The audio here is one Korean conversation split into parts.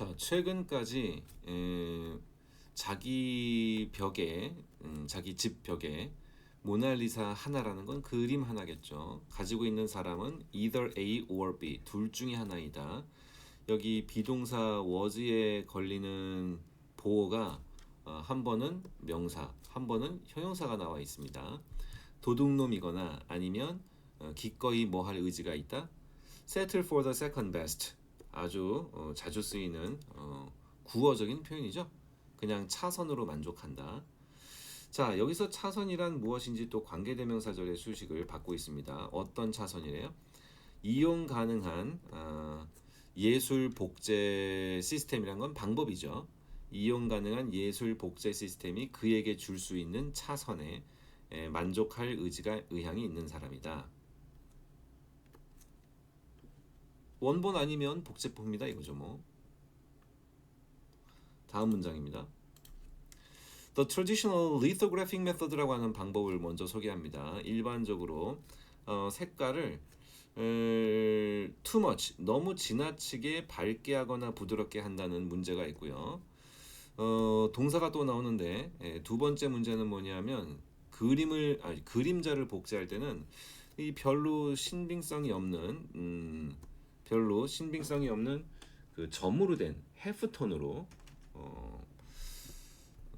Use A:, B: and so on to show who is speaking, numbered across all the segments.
A: 자, 최근까지 에, 자기 벽에 음, 자기 집 벽에 모나리사 하나라는 건 그림 하나겠죠. 가지고 있는 사람은 either A or B 둘 중에 하나이다. 여기 비동사 was에 걸리는 보호가 어, 한 번은 명사, 한 번은 형용사가 나와 있습니다. 도둑놈이거나 아니면 어, 기꺼이 뭐 할 의지가 있다. settle for the second best 아주 어, 자주 쓰이는 어, 구어적인 표현이죠. 그냥 차선으로 만족한다. 자 여기서 차선이란 무엇인지 또 관계대명사절의 수식을 받고 있습니다. 어떤 차선이래요? 이용 가능한 아, 예술 복제 시스템이란 건 방법이죠. 이용 가능한 예술 복제 시스템이 그에게 줄 수 있는 차선에 에, 만족할 의지가 의향이 있는 사람이다. 원본 아니면 복제품이다 이거죠 뭐. 다음 문장입니다. The traditional lithographing method라고 하는 방법을 먼저 소개합니다. 일반적으로 어, 색깔을 에, too much 너무 지나치게 밝게 하거나 부드럽게 한다는 문제가 있고요. 어, 동사가 또 나오는데 에, 두 번째 문제는 뭐냐면 그림을 아니, 그림자를 복제할 때는 이 별로 신빙성이 없는 음, 별로 신빙성이 없는 그 점으로 된 해프톤으로 어,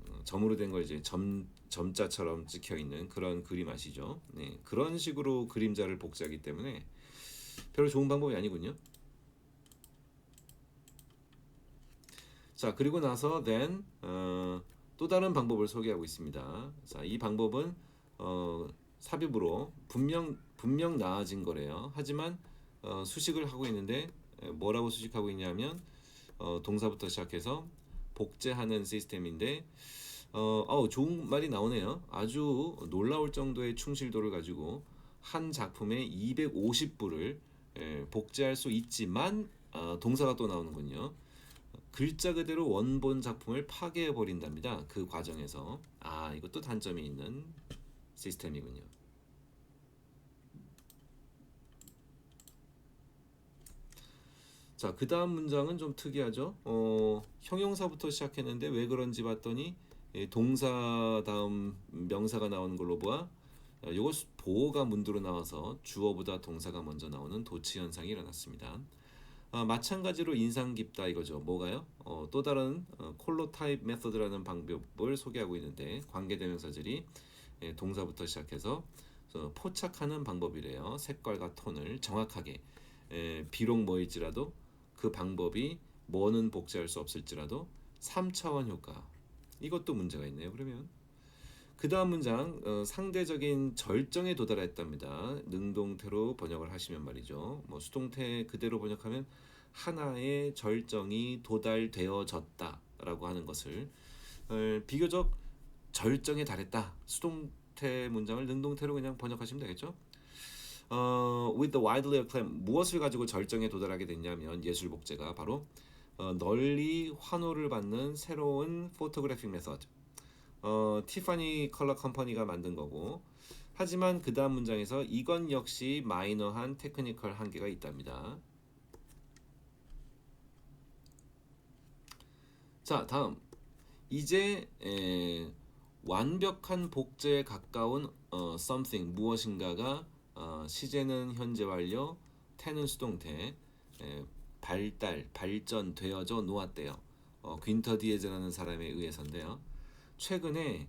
A: 어, 점으로 된거 이제 점 점자처럼 찍혀 있는 그런 그림 아시죠? 네, 그런 식으로 그림자를 복제하기 때문에 별로 좋은 방법이 아니군요. 자 그리고 나서 then 어, 또 다른 방법을 소개하고 있습니다. 자 이 방법은 어, 삽입으로 분명 분명 나아진 거래요. 하지만 어, 수식을 하고 있는데 에, 뭐라고 수식하고 있냐면 어, 동사부터 시작해서 복제하는 시스템인데 어, 어 좋은 말이 나오네요. 아주 놀라울 정도의 충실도를 가지고 한 작품에 250부를 에, 복제할 수 있지만 어, 동사가 또 나오는군요. 글자 그대로 원본 작품을 파괴해 버린답니다. 그 과정에서 아 이것도 단점이 있는 시스템이군요. 자, 그 다음 문장은 좀 특이하죠. 어, 형용사부터 시작했는데 왜 그런지 봤더니 예, 동사 다음 명사가 나오는 걸로 보아 어, 요거 보호가 문두로 나와서 주어보다 동사가 먼저 나오는 도치 현상이 일어났습니다. 아, 마찬가지로 인상 깊다 이거죠. 뭐가요? 어, 또 다른 어, 콜로 타입 메소드라는 방법을 소개하고 있는데 관계대명사들이 예, 동사부터 시작해서 어, 포착하는 방법이래요. 색깔과 톤을 정확하게 에, 비록 뭐일지라도 그 방법이 뭐는 복제할 수 없을지라도 3차원 효과 이것도 문제가 있네요. 그러면 그 다음 문장 어, 상대적인 절정에 도달했답니다. 능동태로 번역을 하시면 말이죠. 뭐 수동태 그대로 번역하면 하나의 절정이 도달되어졌다라고 하는 것을 어, 비교적 절정에 달했다. 수동태 문장을 능동태로 그냥 번역하시면 되겠죠. 어, with the widely acclaimed 무엇을 가지고 절정에 도달하게 됐냐면 예술 복제가 바로 어, 널리 환호를 받는 새로운 포토그래픽 메서드. 어, 티파니 컬러 컴퍼니가 만든 거고 하지만 그 다음 문장에서 이건 역시 마이너한 테크니컬 한계가 있답니다. 자 다음 이제 에, 완벽한 복제에 가까운 어, something 무엇인가가 어, 시제는 현재 완료, 태는 수동태, 에, 발달, 발전 되어져 놓았대요. 어, 퀸터 디에즈라는 사람에 의해서인데요. 최근에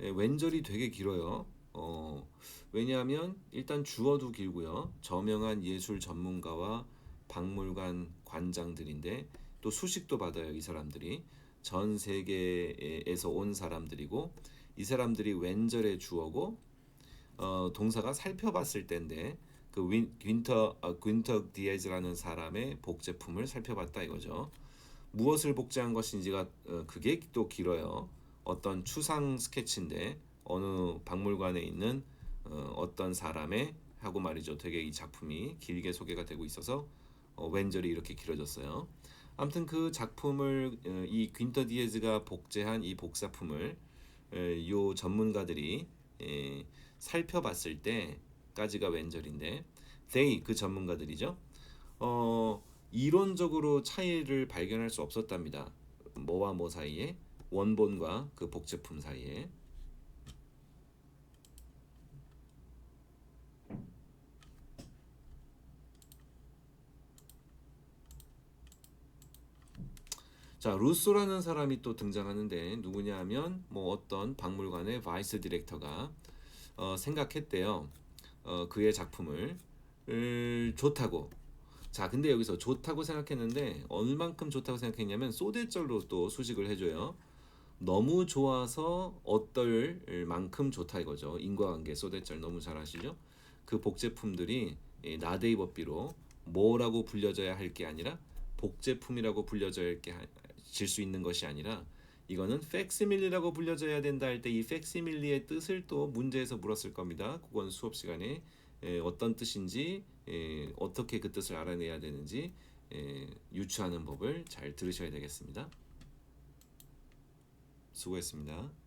A: 에, 왼절이 되게 길어요. 어, 왜냐하면 일단 주어도 길고요. 저명한 예술 전문가와 박물관 관장들인데 또 수식도 받아요. 이 사람들이 전 세계에서 온 사람들이고 이 사람들이 왼절의 주어고 어, 동사가 살펴봤을 때인데 그 윈, 윈터 어, 윈터 디에즈라는 사람의 복제품을 살펴봤다 이거죠. 무엇을 복제한 것인지가 어, 그게 또 길어요. 어떤 추상 스케치인데 어느 박물관에 있는 어, 어떤 사람의 하고 말이죠. 되게 이 작품이 길게 소개가 되고 있어서 어, 왼절이 이렇게 길어졌어요. 아무튼 그 작품을 어, 이 퀸터 디에즈가 복제한 이 복사품을 에, 요 전문가들이 에, 살펴봤을 때까지가 왼절인데 they 그 전문가들이죠. 어 이론적으로 차이를 발견할 수 없었답니다. 뭐와 뭐 사이에 원본과 그 복제품 사이에 자 루소라는 사람이 또 등장하는데 누구냐면 뭐 어떤 박물관의 바이스 디렉터가 어, 생각했대요. 어, 그의 작품을 을, 좋다고. 자 근데 여기서 좋다고 생각했는데 얼만큼 좋다고 생각했냐면 소대절로 또 수식을 해줘요. 너무 좋아서 어떨 만큼 좋다 이거죠. 인과관계 소대절 너무 잘 아시죠? 그 복제품들이 이 나데이 법비로 뭐라고 불려져야 할 게 아니라 복제품이라고 불려져야 질 수 있는 것이 아니라 이거는 팩시밀리라고 불려져야 된다 할 때이 팩시밀리의 뜻을 또 문제에서 물었을 겁니다. 그건 수업 시간에 에, 어떤 뜻인지 에, 어떻게 그 뜻을 알아내야 되는지 에, 유추하는 법을 잘 들으셔야 되겠습니다. 수고했습니다.